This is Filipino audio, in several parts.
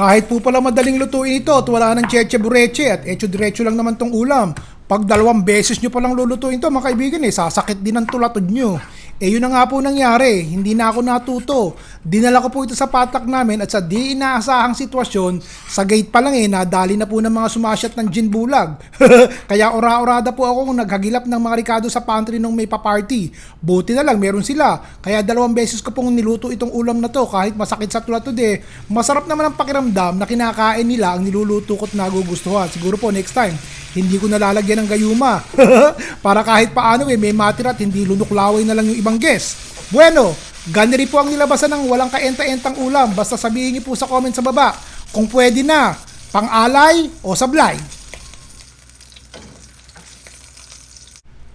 Kahit po pala madaling lutuin ito at wala ng cheche bureche at echo diretso lang naman tong ulam. Pag dalawang beses nyo palang lulutuin to mga kaibigan eh, sasakit din ang tulatod nyo. Eh yun na nga po nangyari, hindi na ako natuto. Dinala ko po ito sa patak namin at sa di inaasahang sitwasyon, sa gate pa lang eh, nadali na po ng mga sumasyat ng gin bulag. Kaya ora-orada po ako kung naghagilap ng mga rikado sa pantry nung may pa-party. Buti na lang, meron sila. Kaya dalawang beses ko pong niluto itong ulam na to kahit masakit sa tulatod eh. Masarap naman ang pakiramdam na kinakain nila ang niluluto ko't nagugustuhan. Siguro po next time, hindi ko nalalagyan ng gayuma. Para kahit paano eh, may matira at hindi lunuklaway na lang yung ibang guest. Bueno, ganiri po ang nilabasan ng walang kaenta-entang ulam. Basta sabihin niyo po sa comment sa baba kung pwede na, pang-alay o sablay.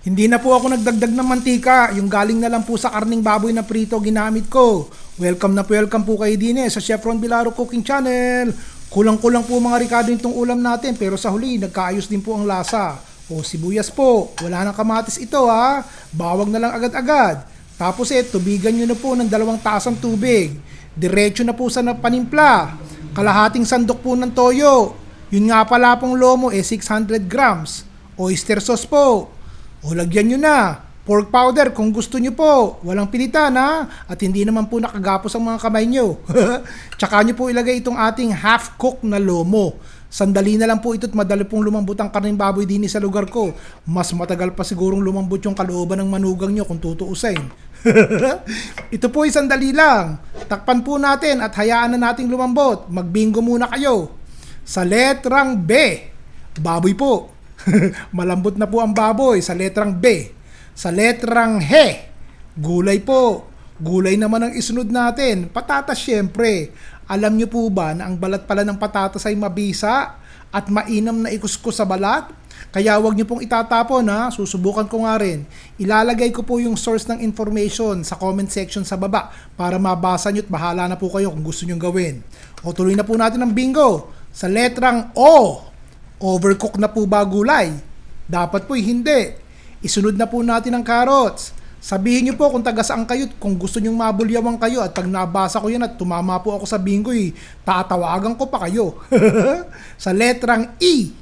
Hindi na po ako nagdagdag ng mantika. Yung galing na lang po sa karning baboy na prito ginamit ko. Welcome na po, welcome po kayo din eh sa Chef Ron Bilaro Cooking Channel. Kulang-kulang po mga rikado itong ulam natin pero sa huli nagkaayos din po ang lasa. O sibuyas po, wala nang kamatis ito ha. Bawag na lang agad-agad. Tapos eh, tubigan nyo na po ng dalawang tasang tubig. Diretso na po sa panimpla. Kalahating sandok po ng toyo. Yun nga pala pong lomo eh 600 grams. Oyster sauce po. O lagyan nyo na. Pork powder kung gusto nyo po. Walang pilitan ha. At hindi naman po nakagapos ang mga kamay nyo. Tsaka nyo po ilagay itong ating half-cook na lomo. Sandali na lang po ito't madali pong lumambot ang karning baboy din sa lugar ko. Mas matagal pa sigurong lumambot yung kalooban ng manugang nyo kung tutuusin. Ito po ay sandali lang. Takpan po natin at hayaan na nating lumambot. Magbingo muna kayo. Sa letrang B, baboy po. Malambot na po ang baboy sa letrang B. Sa letrang He, gulay po. Gulay naman ang isunod natin. Patatas syempre. Alam niyo po ba na ang balat pala ng patatas ay mabisa at mainam na ikuskus sa balat? Kaya wag niyo pong itatapon ha. Susubukan ko nga rin. Ilalagay ko po yung source ng information sa comment section sa baba para mabasa niyo at bahala na po kayo kung gusto niyo gawin. O tuloy na po natin ang bingo. Sa letrang O, overcook na po ba gulay? Dapat po hindi. Isunod na po natin ang carrots. Sabihin niyo po kung taga saan kayo, kung gusto niyong mabulyawan kayo at pag nabasa ko yan at tumama po ako sa bingo, eh, tatawagan ko pa kayo. sa letrang E,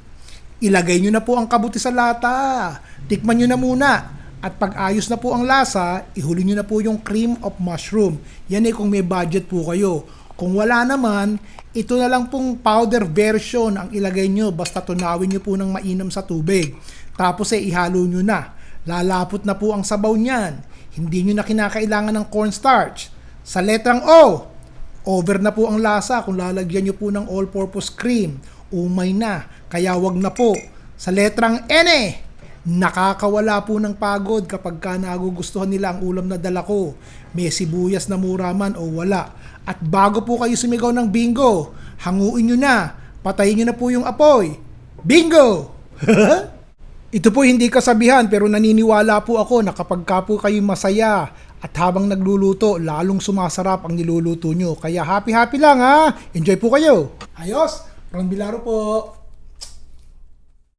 ilagay niyo na po ang kabuti sa lata. Tikman niyo na muna. At pag ayos na po ang lasa, ihuli niyo na po yung cream of mushroom. Yan eh kung may budget po kayo. Kung wala naman, ito na lang pong powder version ang ilagay nyo. Basta tunawin nyo po ng mainam sa tubig. Tapos eh, ihalo nyo na. Lalapot na po ang sabaw niyan. Hindi nyo na kinakailangan ng cornstarch. Sa letrang O, over na po ang lasa kung lalagyan nyo po ng all-purpose cream. Umay na, kaya wag na po. Sa letrang N, nakakawala po ng pagod kapag ka nagugustuhan nila ang ulam na dala ko. May sibuyas na mura man o wala. At bago po kayo sumigaw ng bingo, hanguin nyo na, patayin nyo na po yung apoy. Bingo! Ito po hindi kasabihan pero naniniwala po ako na kapag ka po kayo masaya at habang nagluluto, lalong sumasarap ang niluluto nyo. Kaya happy-happy lang ha! Enjoy po kayo! Ayos! Ron Bilaro po!